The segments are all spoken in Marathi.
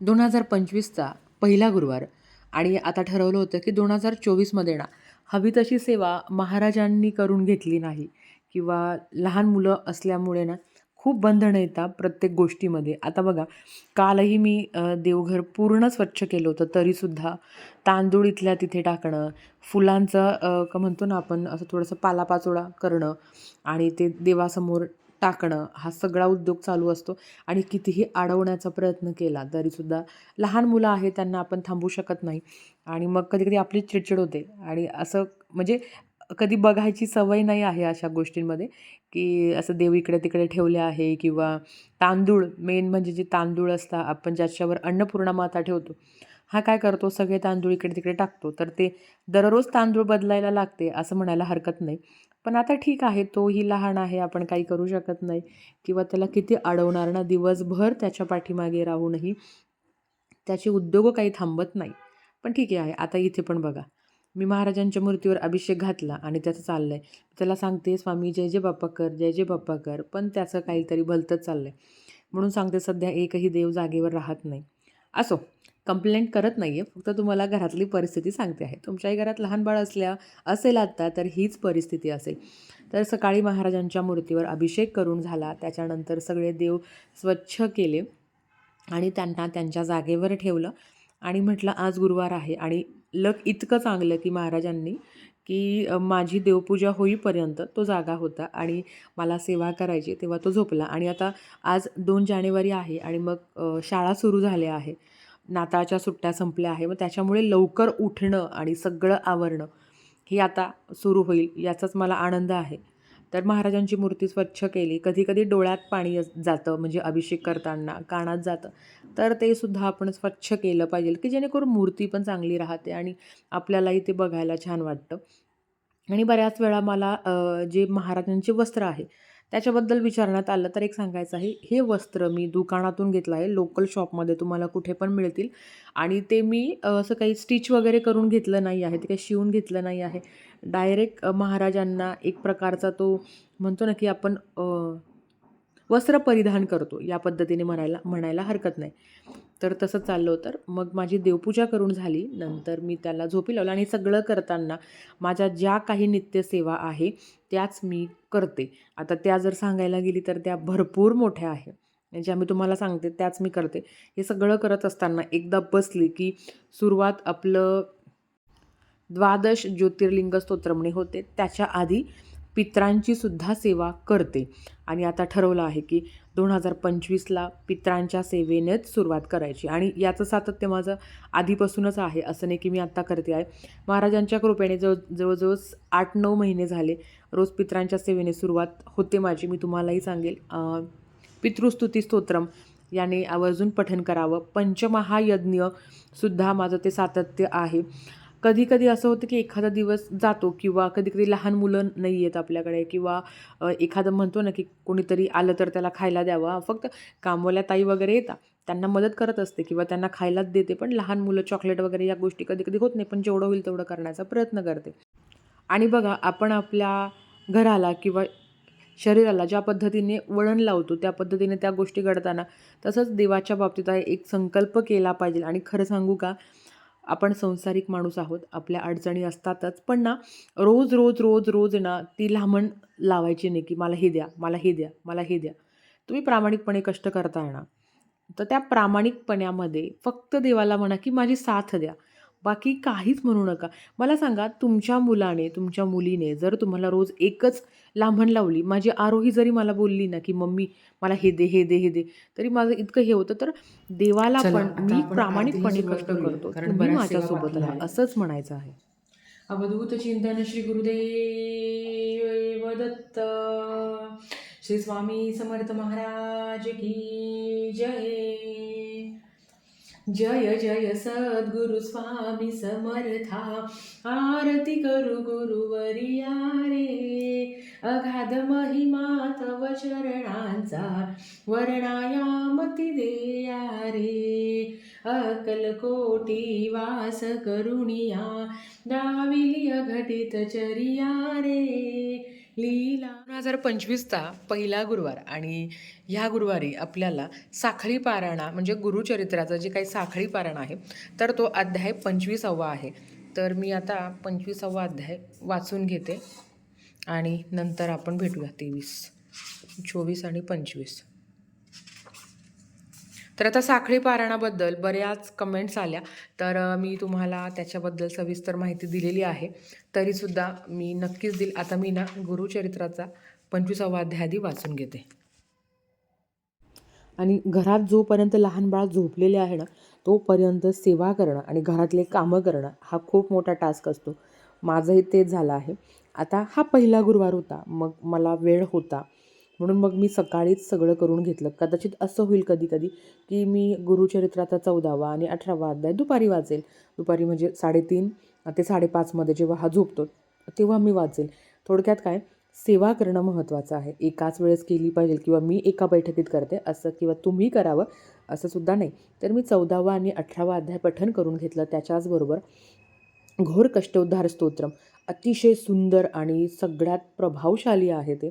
दोन हजार पंचवीसचा पहिला गुरुवार. आणि आता ठरवलं होतं की दोन हजार चोवीसमध्ये ना हवी तशी सेवा महाराजांनी करून घेतली नाही किंवा लहान मुलं असल्यामुळे ना खूप बंधनं येतात प्रत्येक गोष्टीमध्ये. आता बघा कालही मी देवघर पूर्ण स्वच्छ केलं होतं तरीसुद्धा तांदूळ इथल्या तिथे टाकणं फुलांचं का म्हणतो ना आपण असं थोडंसं पालापाचोळा करणं आणि ते देवासमोर टाकणं हा सगळा उद्योग चालू असतो. आणि कितीही अडवण्याचा प्रयत्न केला तरीसुद्धा लहान मुलं आहेत त्यांना आपण थांबू शकत नाही. आणि मग कधी कधी आपली चिडचिड होते. आणि असं म्हणजे कधी बघायची सवय नाही आहे अशा गोष्टींमध्ये की असं देव इकडे तिकडे ठेवले आहे किंवा तांदूळ मेन म्हणजे जे तांदूळ असतात आपण ज्याच्यावर अन्नपूर्णा माता ठेवतो हा काय करतो? सगळे तांदूळ इकडे तिकडे टाकतो. तर ते दररोज तांदूळ बदलायला लागते असं म्हणायला हरकत नाही. पण आता ठीक आहे तोही लहान आहे आपण काही करू शकत नाही. किंवा त्याला किती अडवणार ना दिवसभर त्याच्या पाठीमागे राहूनही त्याचे उद्योग काही थांबत नाही. पण ठीक आहे आता इथे पण बघा. मी महाराजांच्या मूर्तीवर अभिषेक घातला आणि त्याचं चाललं आहे त्याला सांगते स्वामी जय जय बाप्पा कर जय जय बाप्पा कर. पण त्याचं काहीतरी भलतंच चाललं आहे म्हणून सांगते सध्या एकही देव जागेवर राहत नाही. असो. कंप्लेंट करत नाही आहे फक्त तुम्हाला घरातली परिस्थिती सांगते आहे. तुमच्याही घरात लहान बाळ असल्या असेल आत्ता तर हीच परिस्थिती असेल. तर सकाळी महाराजांच्या मूर्तीवर अभिषेक करून झाला. त्याच्यानंतर सगळे देव स्वच्छ केले आणि त्यांना त्यांच्या जागेवर ठेवलं आणि म्हटलं आज गुरुवार आहे. आणि लक इतकं चांगलं की महाराजांनी की माझी देवपूजा होईपर्यंत तो जागा होता आणि मला सेवा करायची तेव्हा तो झोपला. आणि आता आज दोन जानेवारी आहे आणि मग शाळा सुरू झाल्या आहे. नाताळच्या सुट्ट्या संपल्या आहे मग त्याच्यामुळे लवकर उठणं आणि सगळं आवरणं हे आता सुरू होईल याचाच मला आनंद आहे. तर महाराजांची मूर्ती स्वच्छ केली. कधी कधी डोळ्यात पाणी अस- जातं म्हणजे अभिषेक करताना कानात जातं. तर ते सुद्धा आपण स्वच्छ केलं पाहिजे की जेणेकरून मूर्ती पण चांगली राहते आणि आपल्यालाही ते बघायला छान वाटतं. आणि बऱ्याच वेळा मला जे महाराजांचे वस्त्र आहे त्याच्याबद्दल विचारण्यात आलं तर एक सांगायचं आहे हे वस्त्र मी दुकानातून घेतलं आहे लोकल शॉपमध्ये तुम्हाला कुठे पण मिळतील. आणि ते मी असं काही स्टिच वगैरे करून घेतलं नाही आहे ते काही शिवून घेतलं नाही आहे. डायरेक्ट महाराजांना एक प्रकारचा तो म्हणतो ना की आपण वस्त्र परिधान करतो या पद्धतीने म्हणायला म्हणायला हरकत नाही. तर तसं चाललं तर मग माझी देवपूजा करून झाली. नंतर मी त्याला झोपी लावलं आणि सगळं करताना माझ्या ज्या काही नित्यसेवा आहे त्याच मी करते. आता त्या जर सांगायला गेली तर त्या भरपूर मोठ्या आहे. ज्या मी तुम्हाला सांगते त्याच मी करते. हे सगळं करत असताना एकदा बसली की सुरुवात आपलं द्वादश ज्योतिर्लिंग स्तोत्रमणे होते. त्याच्या आधी पित्रांची सुद्धा सेवा करते. आणि आता ठरवलं आहे की दोन हजार पंचवीसला पित्रांच्या सेवेनेच सुरुवात करायची. आणि याचं सातत्य माझं आधीपासूनच आहे असं नाही की मी आत्ता करते आहे. महाराजांच्या कृपेने जवळ जवळजवळ आठ नऊ महिने झाले. रोज पित्रांच्या सेवेने सुरुवात होते माझी. मी तुम्हालाही सांगेल पितृस्तुती स्तोत्रम याने आवर्जून पठन करावं. पंचमहायज्ञ सुद्धा माझं ते सातत्य आहे. कधी कधी असं होतं की एखादा दिवस जातो किंवा कधी कधी लहान मुलं नाही आहेत आपल्याकडे किंवा एखादं म्हणतो ना की कोणीतरी आलं तर त्याला खायला द्यावा. फक्त कामवाल्या ताई वगैरे येतात त्यांना मदत करत असते किंवा त्यांना खायलाच देते पण लहान मुलं चॉकलेट वगैरे या गोष्टी कधी कधी होत नाही पण जेवढं होईल तेवढं करण्याचा प्रयत्न करते. आणि बघा आपण आपल्या घराला किंवा शरीराला ज्या पद्धतीने वळण लावतो त्या पद्धतीने त्या गोष्टी घडताना तसंच देवाच्या बाबतीत आहे एक संकल्प केला पाहिजे. आणि खरं सांगू का आपण संसारिक माणूस आहोत आपल्या अडचणी असतातच. पण ना रोज रोज रोज रोज ना ती लांबण लावायची नाही की मला हे द्या मला हे द्या मला हे द्या. तुम्ही प्रामाणिकपणे कष्ट करताय ना तर त्या प्रामाणिकपणामध्ये फक्त देवाला म्हणा की माझी साथ द्या. बाकी काहीच म्हणू नका. मला सांगा तुमच्या मुलाने तुमच्या मुलीने जर तुम्हाला रोज एकच लांबण लावली माझी आरोही जरी मला बोलली ना की मम्मी मला हे दे हे दे हे दे तरी माझं इतकं हे होतं. तर देवाला पण मी प्रामाणिकपणे कष्ट करतो. तुम्ही बऱ्याच माझ्या सेवा सोबत बाकी राहा. असंच म्हणायचं आहे. अवधूत चिंतन श्री गुरुदेव दत्त श्री स्वामी समर्थ महाराज की जय. जय जय सद्गुरु स्वामी समर्था आरती करू गुरुवरिया रे अगाध महिमा तव चरणांचा वर्णायामती देया रे अकलकोटी वास करुणिया दाविली अघटित चरिया रे. लीला. दोन हजार पंचवीसचा पहिला गुरुवार आणि ह्या गुरुवारी आपल्याला साखळी पारायणा म्हणजे गुरुचरित्राचं जे काही साखळी पारायण आहे तर तो अध्याय पंचवीसावा आहे. तर मी आता पंचवीसावा अध्याय वाचून घेते आणि नंतर आपण भेटूया तेवीस चोवीस आणि पंचवीस. तर आता साखळी पारायणाबद्दल बऱ्याच कमेंट्स आल्या. तर मी तुम्हाला त्याच्याबद्दल सविस्तर माहिती दिलेली आहे. तरीसुद्धा मी नक्कीच दिल आता मी ना गुरुचरित्राचा पंचवीसावा अध्याय वाचून घेते. आणि घरात जोपर्यंत लहान बाळ झोपलेले आहे ना तोपर्यंत सेवा करणं आणि घरातले कामं करणं हा खूप मोठा टास्क असतो. माझंही तेच झालं आहे. आता हा पहिला गुरुवार होता. मग मला वेळ होता. म्हणून मग मी सकाळीच सगळं करून घेतलं. कदाचित असं होईल कधी कधी की मी गुरुचरित्राचा चौदावा आणि अठरावा अध्याय दुपारी वाचेल दुपारी म्हणजे साडेतीन ते साडेपाचमध्ये जेव्हा हा झोपतो तेव्हा मी वाचेल थोडक्यात काय? सेवा करणं महत्त्वाचं आहे. एकाच वेळेस केली पाहिजे किंवा मी एका बैठकीत करते असं किंवा तुम्ही करावं असं सुद्धा नाही. तर मी चौदावा आणि अठरावा अध्याय पठण करून घेतलं. त्याच्याचबरोबर घोर कष्टोद्धार स्तोत्रम. अतिशय सुंदर आणि सगळ्यात प्रभावशाली आहे ते.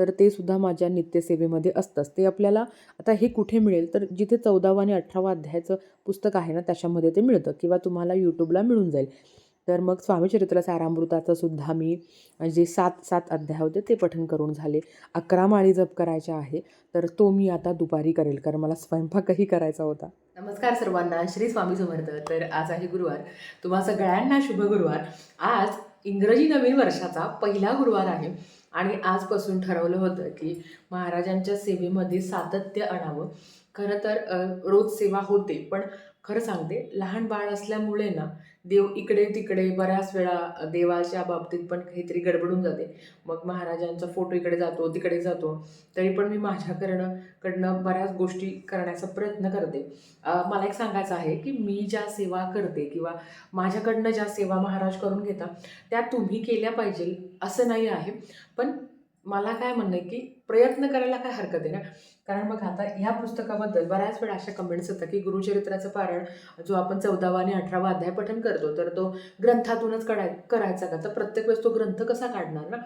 तर ते सुद्धा माझ्या नित्यसेवेमध्ये असतंच. ते आपल्याला आता हे कुठे मिळेल? तर जिथे चौदावा आणि अठरावा अध्यायाचं पुस्तक आहे ना त्याच्यामध्ये ते मिळतं किंवा तुम्हाला यूट्यूबला मिळून जाईल. तर मग स्वामीचरित्र सारामृताचं सुद्धा मी जे सात सात अध्याय होते ते पठण करून झाले. अकरा माळी जप करायच्या आहे तर तो मी आता दुपारी करेल कारण मला स्वयंपाकही करायचा होता. नमस्कार सर्वांना श्री स्वामी समर्थ. तर आज आहे गुरुवार. तुम्हा सगळ्यांना शुभ गुरुवार. आज इंग्रजी नवीन वर्षाचा पहिला गुरुवार आहे. आणि आजपासून ठरवलं होतं की महाराजांच्या सेवेमध्ये सातत्य आणावं. खरं तर रोज सेवा होते पण खरं सांगते लहान बाळ असल्यामुळे ना देव इकडे तिकडे बऱ्याच वेळा देवाच्या बाबतीत पण काहीतरी गडबडून जाते. मग महाराजांचा फोटो इकडे जातो तिकडे जातो. तरी पण मी माझ्याकडनं कडनं बऱ्याच गोष्टी करण्याचा प्रयत्न करते. मला एक सांगायचं आहे की मी ज्या सेवा करते किंवा माझ्याकडनं ज्या सेवा महाराज करून घेता त्या तुम्ही केल्या पाहिजे असं नाही आहे. पण मला काय म्हणणं आहे की प्रयत्न करायला काय हरकत आहे ना? कारण मग आता ह्या पुस्तकाबद्दल बऱ्याच वेळा अशा कमेंट्स होतात की गुरुचरित्राचं पारण जो आपण चौदावा आणि अठरावा अध्याय पठण करतो तर तो ग्रंथातूनच कडाय करायचा का? तर प्रत्येक वेळेस तो ग्रंथ कसा काढणार ना?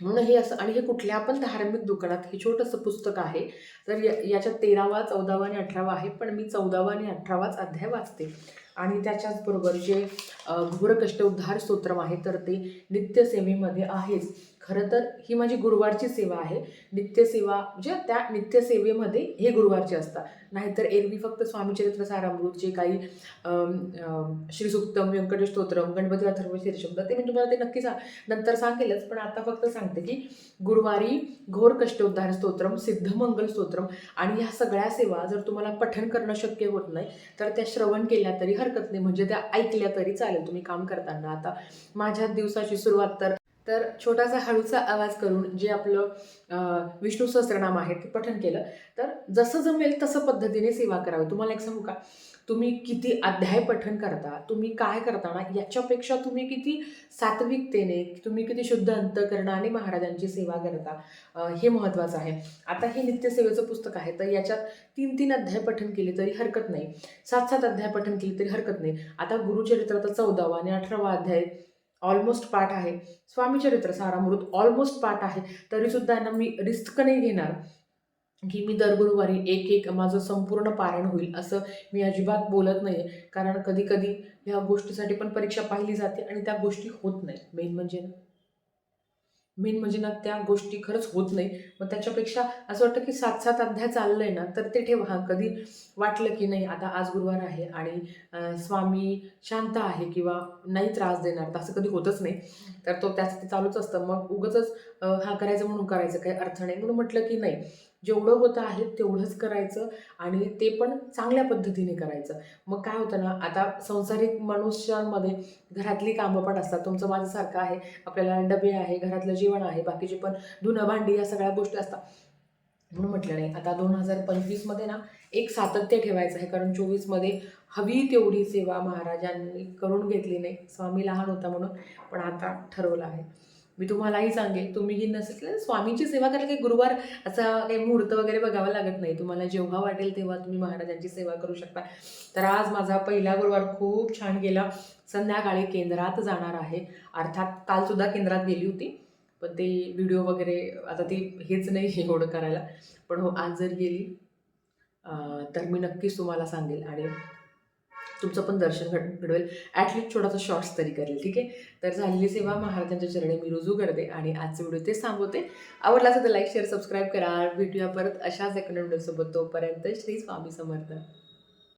म्हणून हे असं आणि हे कुठल्या पण धार्मिक दुकानात हे छोटंसं पुस्तक आहे तर या याच्यात तेरावा चौदावा आणि अठरावा आहे पण मी चौदावा आणि अठरावाच अध्याय वाचते. आणि त्याच्याचबरोबर जे घोरकष्ट उद्धार स्तोत्रम आहे तर ते नित्यसेवेमध्ये आहेच. खरं तर ही माझी गुरुवारची सेवा आहे. नित्यसेवा म्हणजे त्या नित्यसेवेमध्ये हे गुरुवारचे असतात. नाहीतर एरवी फक्त स्वामीचरित्र सारामृत जे काही अम, अम, श्रीसुक्तम व्यंकटेश स्तोत्रम गणपती अथर्व शीर्षब्द ते मी तुम्हाला ते नक्की सा नंतर सांगेलच पण आता फक्त सांगते की गुरुवारी घोर कष्टोद्धार स्तोत्रम सिद्धमंगल स्तोत्रम आणि ह्या सगळ्या सेवा जर तुम्हाला पठण करणं शक्य होत नाही तर त्या श्रवण केल्या तरी हर हरकत नाही. म्हणजे त्या ऐकल्या तरी चालेल. तुम्ही काम करताना. आता माझ्या दिवसाची सुरुवात तर तर छोटासा हळूचा आवाज करून जे आपलं अं, विष्णू सहस्रनाम आहे ते पठण केलं. तर जसं जमेल तसं पद्धतीने सेवा करावी. तुम्हाला एक सांगू का? तुम्ही किती अध्याय पठण करता तुम्ही काय करता ना याच्यापेक्षा तुम्ही किती सात्विकतेने तुम्ही किती शुद्ध अंतकरणाने महाराजांची सेवा करता हे महत्त्वाचं आहे. आता हे नित्यसेवेचं पुस्तक आहे तर याच्यात तीन तीन अध्याय पठण केले तरी हरकत नाही. सात सात अध्याय पठण केले तरी हरकत नाही. आता गुरुचरित्राचा चौदावा आणि अठरावा अध्याय ऑलमोस्ट पाठ आहे. स्वामीचरित्र सारामृत ऑलमोस्ट पाठ आहे. तरीसुद्धा यांना मी रिस्क नाही घेणार. की मी दर गुरुवारी एक एक माझं संपूर्ण पारायण होईल असं मी अजिबात बोलत नाही कारण कधीकधी ह्या गोष्टीसाठी पण परीक्षा पाहिली जाते आणि त्या गोष्टी होत नाही मेन म्हणजे ना. मेन म्हणजे ना त्या गोष्टी खरंच होत नाही. मग त्याच्यापेक्षा असं वाटतं की सात सात अध्याय चाललं आहे ना तर ते ठेवा. हां कधी वाटलं की नाही आता आज गुरुवार आहे आणि स्वामी शांत आहे किंवा नाही त्रास देणार तर असं कधी होतच नाही. तर तो त्याचं ते चालूच असतं. मग उगच हा करायचं म्हणून करायचं काही अर्थ नाही. म्हणून म्हटलं की नाही. जेवढं होतं आहे तेवढंच करायचं आणि ते पण चांगल्या पद्धतीने करायचं. मग काय होतं ना आता संसारिक मनुष्यांमध्ये घरातली कामं पण असतात. तुमचं माझ्यासारखं आहे आपल्याला डबे आहे घरातलं जेवण आहे बाकीचे पण धुणं भांडी या सगळ्या गोष्टी असतात. म्हणून म्हटलं नाही आता दोन हजार पंचवीसमध्ये ना एक सातत्य ठेवायचं आहे. कारण चोवीसमध्ये हवी तेवढी सेवा महाराजांनी करून घेतली नाही. स्वामी लहान होता म्हणून पण आता ठरवलं आहे. मी तुम्हालाही सांगेन तुम्हीही नसेल स्वामींची सेवा करायला काही गुरुवार असा काही मुहूर्त वगैरे बघावा लागत नाही. तुम्हाला जेव्हा वाटेल तेव्हा तुम्ही महाराजांची सेवा करू शकता. तर आज माझा पहिला गुरुवार खूप छान गेला. संध्याकाळी केंद्रात जाणार आहे. अर्थात कालसुद्धा केंद्रात गेली होती. पण ते व्हिडिओ वगैरे आता ते हेच नाही एवढं करायला. पण हो आज जर गेली तर मी नक्कीच तुम्हाला सांगेल. आणि तुमचं पण दर्शन घड घडवेल. ॲटलीस्ट छोटासा शॉर्ट्स तरी करेल ठीक आहे? तर झालेली सेवा महाराजांच्या चरणी मी रुजू करते आणि आजचे व्हिडिओ ते सांगवते आवडला असेल तर लाईक शेअर सबस्क्राईब करा. भेटूया परत अशाच एखाद्या व्हिडिओसोबत. तोपर्यंत श्री स्वामी समर्थ.